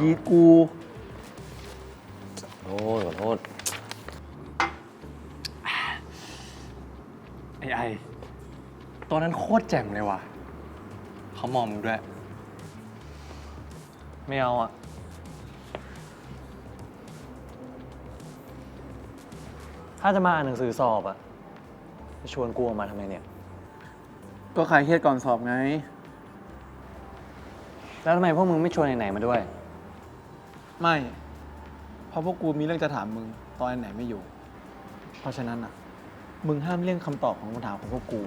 ชีตกูโทษขอโทษไอ้ไอตอนนั้นโคตรแจ่มเลยว่ะ เขามองมึงด้วย ไม่เอาอะ ถ้าจะมาอ่านหนังสือสอบอะจะชวนกูออกมาทำไมเนี่ย ก็ใครเครียดก่อนสอบไง แล้วทำไมพวกมึงไม่ชวนไหนๆมาด้วย ไม่ เพราะพวกกูมีเรื่องจะถามมึงตอนไหนไม่อยู่ เพราะฉะนั้นอะ มึงห้ามเลี่ยงคำตอบของคำถามของพวกกู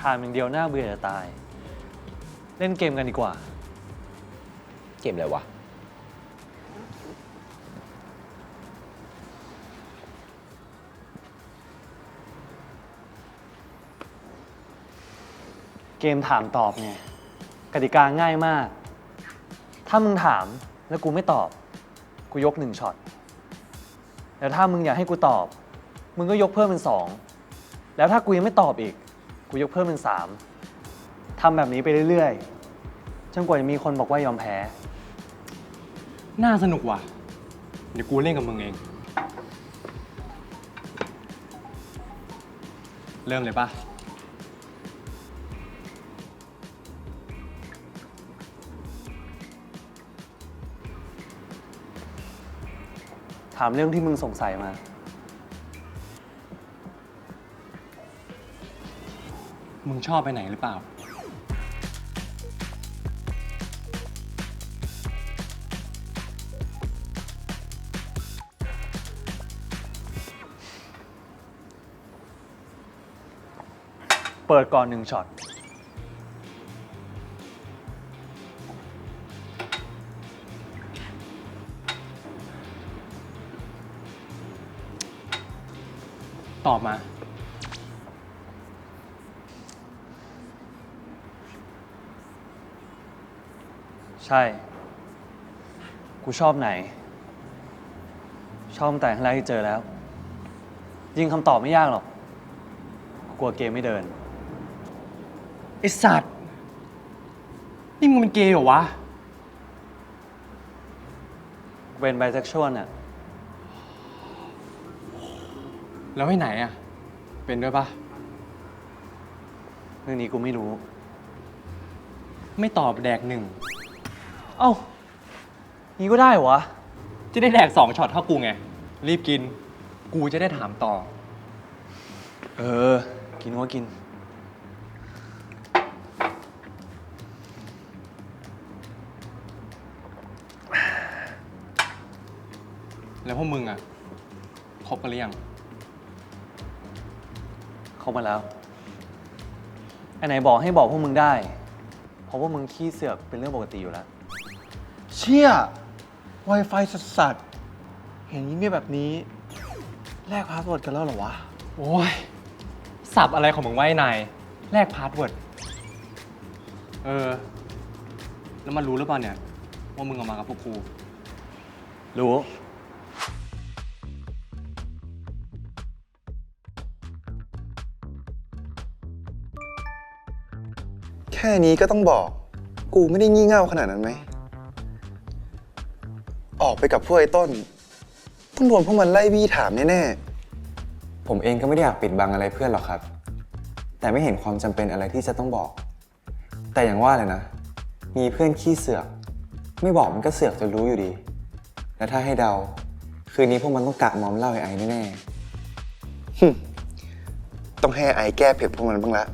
ถามอย่างเดียวหน้าเบื่อจะตาย เล่นเกมกันดีกว่า เกมอะไรวะ เกมถามตอบไง กติกาง่ายมาก ถ้ามึงถามแล้วกูไม่ตอบ กูยกหนึ่งช็อต แล้วถ้ามึงอยากให้กูตอบ มึงก็ยกเพิ่มเป็นสอง แล้วถ้ากูยังไม่ตอบอีก กูยกเพิ่มเป็นสามทำแบบนี้ไปเรื่อยๆ จนกว่าจะมีคนบอกว่ายอมแพ้ น่าสนุกว่ะ เดี๋ยวกูเล่นกับมึงเอง เริ่มเลยปะ ถามเรื่องที่มึงสงสัยมา มึงชอบไปไหนหรือเปล่า เปิดก่อนหนึ่งช็อต ตอบมา ใช่ กูชอบไหน ชอบตั้งแต่ครั้งแรกที่เจอแล้ว ยิงคำตอบไม่ยากหรอกกลัวเกมไม่เดิน ไอสัตว์ นี่มึงเป็นเกย์เหรอวะ กูเป็นไบเซ็กชวลน่ะ แล้วไอ้ไหนอะ เป็นด้วยปะเรื่องนี้กูไม่รู้ ไม่ตอบแดกหนึ่ง เอ้านี้ก็ได้เหรอวะ จะได้แดกสองช็อตเท่ากูไง รีบกิน กูจะได้ถามต่อ เออ กินก็กิน แล้วพวกมึงอะคบกันหรือยัง เข้ามาแล้วไอ้ไหนบอกให้บอกพวกมึงได้ เพราะว่ามึงขี้เสือกเป็นเรื่องปกติอยู่แล้ว เชี่ย Wi-Fi สัสสัสๆเห็นงี้แบบนี้ แลกพาสเวิร์ดกันแล้วเหรอวะ โอ้ยสับอะไรของมึงไวะไอ้นายแลกพาสเวิร์ด เออ แล้วมันรู้หรือเปล่าเนี่ย ว่ามึงเออกมากับพวกกู รู้ แค่นี้ก็ต้องบอก กูไม่ได้งี่เง่าขนาดนั้นไหม ออกไปกับพวกไอ้ต้น ต้องโดนพวกมันไล่บี้ถามแน่ผมเองก็ไม่ได้อยากปิดบังอะไรเพื่อนหรอกครับ แต่ไม่เห็นความจำเป็นอะไรที่จะต้องบอก แต่อย่างว่าเลยนะ มีเพื่อนขี้เสือก ไม่บอกมันก็เสือกจนรู้อยู่ดี และถ้าให้เดา คืนนี้พวกมันต้องกะมอมเหล่าไอ้ไอ้แน่ๆต้องให้ไอแก้เผ็ดพวกมันบ้างละ